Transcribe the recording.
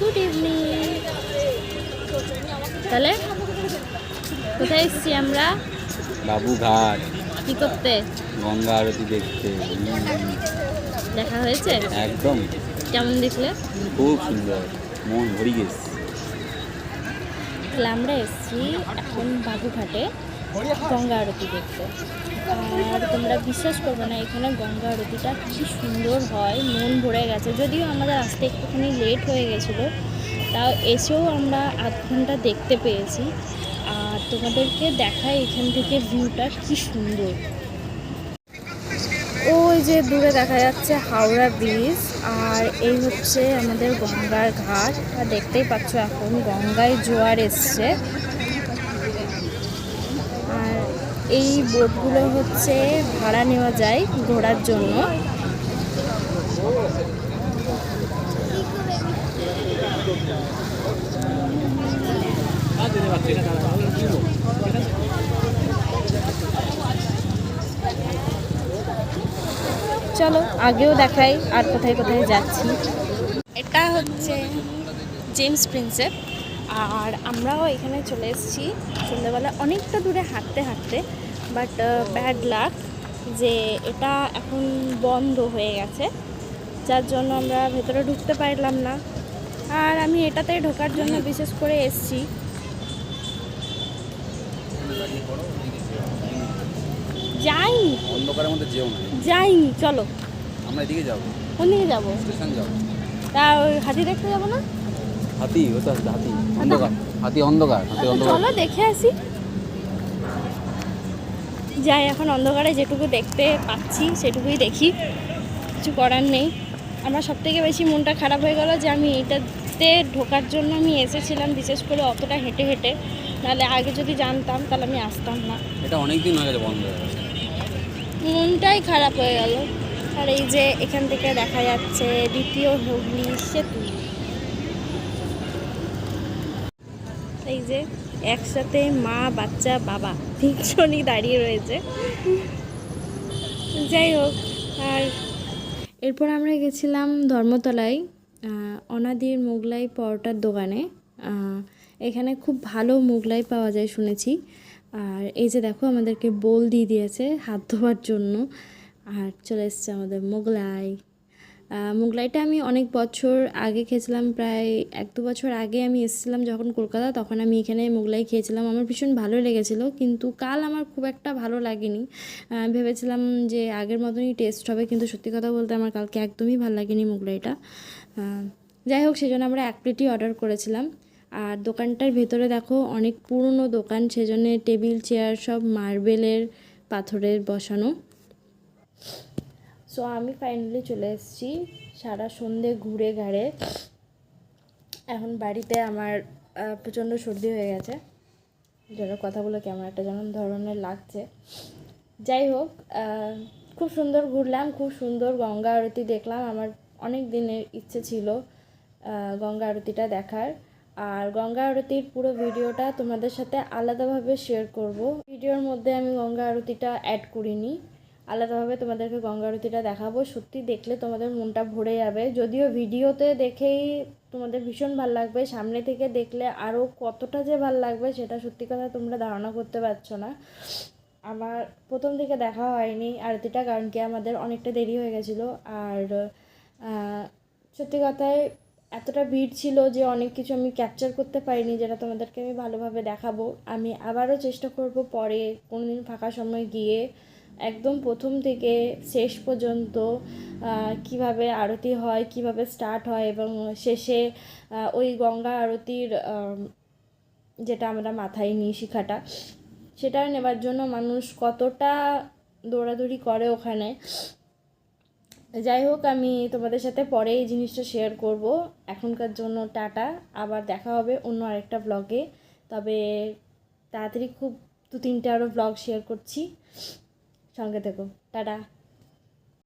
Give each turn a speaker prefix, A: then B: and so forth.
A: Good evening তাহলে কোথায় এসেছি আমরা?
B: বাবুঘাট।
A: কি করতে?
B: গঙ্গা আরতি দেখতে।
A: দেখা হয়েছে?
B: একদম।
A: কেমন দেখলে?
B: খুব সুন্দর। মন ভরি গেছে।
A: আমরা এসেছি এখন বাবুঘাটে। গঙ্গা আরতি দেখতে। আর তোমরা বিশ্বাস করবে না, এখানে গঙ্গা আরতিটা কি সুন্দর হয়, মন ভরে গেছে। যদিও আমাদের আসতে একটুখানি লেট হয়ে গেছিল, তাও এসেও আমরা আধ ঘণ্টা দেখতে পেয়েছি। আর তোমাদেরকে দেখায় এখান থেকে ভিউটা কি সুন্দর। ওই যে দূরে দেখা যাচ্ছে হাওড়া ব্রিজ আর এই হচ্ছে আমাদের গঙ্গার ঘাট। আর দেখতেই পাচ্ছ এখন গঙ্গায় জোয়ার এসছে। এই বোটগুলো হচ্ছে ভাড়া নেওয়া যায় ঘোরার জন্য। চলো, আগেও দেখাই, আর কোথায় কোথায় যাচ্ছি। এটা হচ্ছে জেমস প্রিন্সেপ। আর আমরাও এখানে চলে এসেছি। সন্ধ্যেবেলা অনেকটা দূরে হাঁটতে হাঁটতে বাট ব্যাড লাক যে এটা এখন বন্ধ হয়ে গেছে। যার জন্য আমরা ভেতরে ঢুকতে পারলাম না। আর আমি এটাতে ঢোকার জন্য বিশেষ করে এসেছি। যাইনি।
B: অন্ধকারের মধ্যে যেও না।
A: যাইনি চলো।
B: আমরা এদিকে যাব।
A: কোন দিকে যাব?
B: স্টেশন যাব।
A: তা ওই হাতি দেখতে যাব না?
B: হাতি ও তো আছে, হাতি অন্ধকার হাতি অন্ধকার হাতি
A: আচ্ছা,
B: অন্ধকার।
A: চলো দেখে আসি। যাই এখন অন্ধকারে যেটুকু দেখতে পাচ্ছি সেটুকুই দেখি। কিছু করার নেই। আমার সব থেকে বেশি মনটা খারাপ হয়ে গেল যে আমি এটাতে ঢোকার জন্য আমি এসেছিলাম বিশেষ করে অতটা হেঁটে হেঁটে। নাহলে আগে যদি জানতাম তাহলে আমি আসতাম না।
B: এটা অনেক দিন হয়ে গেছে বন্ধ
A: মনটাই খারাপ হয়ে গেল। আর এই যে এখান থেকে দেখা যাচ্ছে দ্বিতীয় হুগলি সেতু। এই যে একসাথে মা, বাচ্চা, বাবা তিনজনই দাঁড়িয়ে রয়েছে। যাই হোক, আর এরপর আমরা গেছিলাম ধর্মতলায় অনাদির মোগলাই পরোটার দোকানে। এখানে খুব ভালো মোগলাই পাওয়া যায় শুনেছি। আর এই যে দেখো, আমাদেরকে বোল দিয়ে দিয়েছে হাত ধোয়ার জন্য। আর চলে এসছে আমাদের মোগলাই। মোগলাইটা আমি অনেক বছর আগে খেয়েছিলাম, প্রায় এক দু বছর আগে আমি এসেছিলাম যখন কলকাতা, তখন আমি এখানে মোগলাই খেয়েছিলাম। আমার ভীষণ ভালো লেগেছিল, কিন্তু কাল আমার খুব একটা ভালো লাগেনি। ভেবেছিলাম যে আগের মতনই টেস্ট হবে, কিন্তু সত্যি কথা বলতে আমার কালকে একদমই ভালো লাগেনি মোগলাইটা। যাই হোক, সেজন্য আমরা এক প্লেটই অর্ডার করেছিলাম। আর দোকানটার ভেতরে দেখো, অনেক পুরনো দোকান, সেজন্য টেবিল চেয়ার সব মার্বেলের পাথরের বসানো। সো আমি ফাইনালি চলে এসেছি। সারা সন্ধে ঘুরে ঘাড়ে। এখন বাড়িতে আমার প্রচণ্ড সর্দি হয়ে গেছে। যেন কথাগুলো কেমন একটা যেমন ধরনের লাগছে। যাই হোক খুব সুন্দর ঘুরলাম, খুব সুন্দর গঙ্গা আরতি দেখলাম। আমার অনেক দিনের ইচ্ছে ছিল গঙ্গা আরতিটা দেখার। আর গঙ্গা আরতির পুরো ভিডিওটা তোমাদের সাথে আলাদাভাবে শেয়ার করব। ভিডিওর মধ্যে আমি গঙ্গা আরতিটা অ্যাড করিনি। আলাদাভাবে তোমাদেরকে গঙ্গা আরতিটা দেখাবো। সত্যি দেখলে তোমাদের মনটা ভরে যাবে। যদিও ভিডিওতে দেখেই তোমাদের ভীষণ ভালো লাগবে, সামনে থেকে দেখলে আরও কতটা যে ভালো লাগবে সেটা সত্যি কথা তোমরা ধারণা করতে পারছ না। আমার প্রথম দিকে দেখা হয়নি আরতিটা, কারণ কি আমাদের অনেকটা দেরি হয়ে গেছিল। আর সত্যি কথায় এতটা ভিড় ছিল যে অনেক কিছু আমি ক্যাপচার করতে পারিনি, যেটা তোমাদেরকে আমি ভালোভাবে দেখাবো। আমি আবারও চেষ্টা করব পরে কোনো দিন ফাঁকা সময় গিয়ে একদম প্রথম থেকে শেষ পর্যন্ত কীভাবে আরতি হয়, কীভাবে স্টার্ট হয় এবং শেষে ওই গঙ্গা আরতির যেটা আমরা মাথায় নিই শিখাটা, সেটা নেবার জন্য মানুষ কতটা দৌড়াদৌড়ি করে ওখানে। যাই হোক, আমি তোমাদের সাথে পরে এই জিনিসটা শেয়ার করব। এখনকার জন্য টাটা। আবার দেখা হবে অন্য আরেকটা ব্লগে তবে তাড়াতাড়ি খুব দু তিনটে আরও ব্লগ শেয়ার করছি। সঙ্গে থেকো। টাটা।